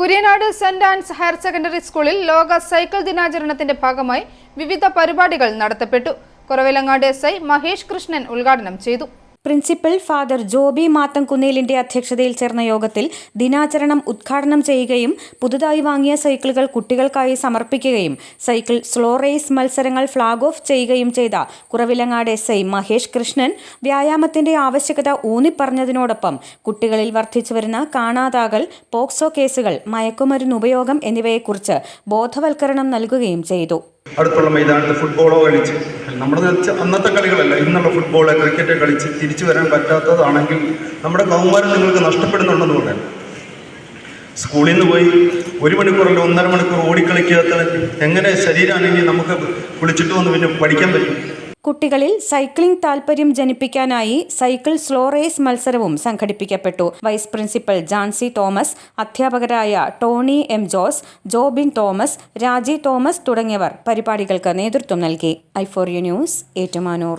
Kuriyanad saint Ann's higher secondary സ്കൂളിൽ ലോക cycle ദിനാചരണത്തിന്റെ ഭാഗമായി വിവിധ പരിപാടികൾ നടത്തപ്പെട്ടു. കുറവിലങ്ങാട് എസ് മഹേഷ് കൃഷ്ണൻ ഉദ്ഘാടനം ചെയ്തു. പ്രിൻസിപ്പൽ ഫാദർ ജോബി മാത്തൻകുന്നേലിന്റെ അധ്യക്ഷതയിൽ ചേർന്ന യോഗത്തിൽ ദിനാചരണം ഉദ്ഘാടനം ചെയ്യുകയും പുതുതായി വാങ്ങിയ സൈക്കിളുകൾ കുട്ടികൾക്കായി സമർപ്പിക്കുകയും സൈക്കിൾ സ്ലോ റേസ് മത്സരങ്ങൾ ഫ്ളാഗ് ഓഫ് ചെയ്യുകയും ചെയ്ത കുറവിലങ്ങാട് എസ് ഐ മഹേഷ് കൃഷ്ണൻ വ്യായാമത്തിന്റെ ആവശ്യകത ഊന്നിപ്പറഞ്ഞതിനോടൊപ്പം കുട്ടികളിൽ വർദ്ധിച്ചുവരുന്ന കാണാതാകൽ പോക്സോ കേസുകൾ മയക്കുമരുന്ന് ഉപയോഗം എന്നിവയെക്കുറിച്ച് ബോധവൽക്കരണം നൽകുകയും ചെയ്തു. അടുത്തുള്ള മൈതാനത്ത് ഫുട്ബോളോ കളിച്ച്. നമ്മുടെ അന്നത്തെ കളികളല്ല ഇന്നുള്ള ഫുട്ബോൾ ക്രിക്കറ്റ് കളിച്ച് തിരിച്ചു വരാൻ പറ്റാത്തതാണെങ്കിൽ നമ്മുടെ കൗമാരം നിങ്ങൾക്ക് നഷ്ടപ്പെടുന്നുണ്ടെന്ന് പറയാം സ്കൂളിൽ നിന്ന് പോയി ഒരു മണിക്കൂറല്ല ഒന്നര മണിക്കൂർ ഓടിക്കളിക്കാത്ത എങ്ങനെ ശരീരമാണെങ്കിൽ നമുക്ക് കുളിച്ചിട്ട് വന്ന് പിന്നെ പഠിക്കാൻ പറ്റും? കുട്ടികളിൽ സൈക്ലിംഗ് താൽപര്യം ജനിപ്പിക്കാനായി സൈക്കിൾ സ്ലോ റേസ് മത്സരവും സംഘടിപ്പിക്കപ്പെട്ടു. വൈസ് പ്രിൻസിപ്പൽ ജാൻസി തോമസ് അധ്യാപകരായ Tony M Jose Jobin Thomas Raji Thomas തുടങ്ങിയവർ പരിപാടികൾക്ക് നേതൃത്വം നൽകി. I four U news Ettumanoor.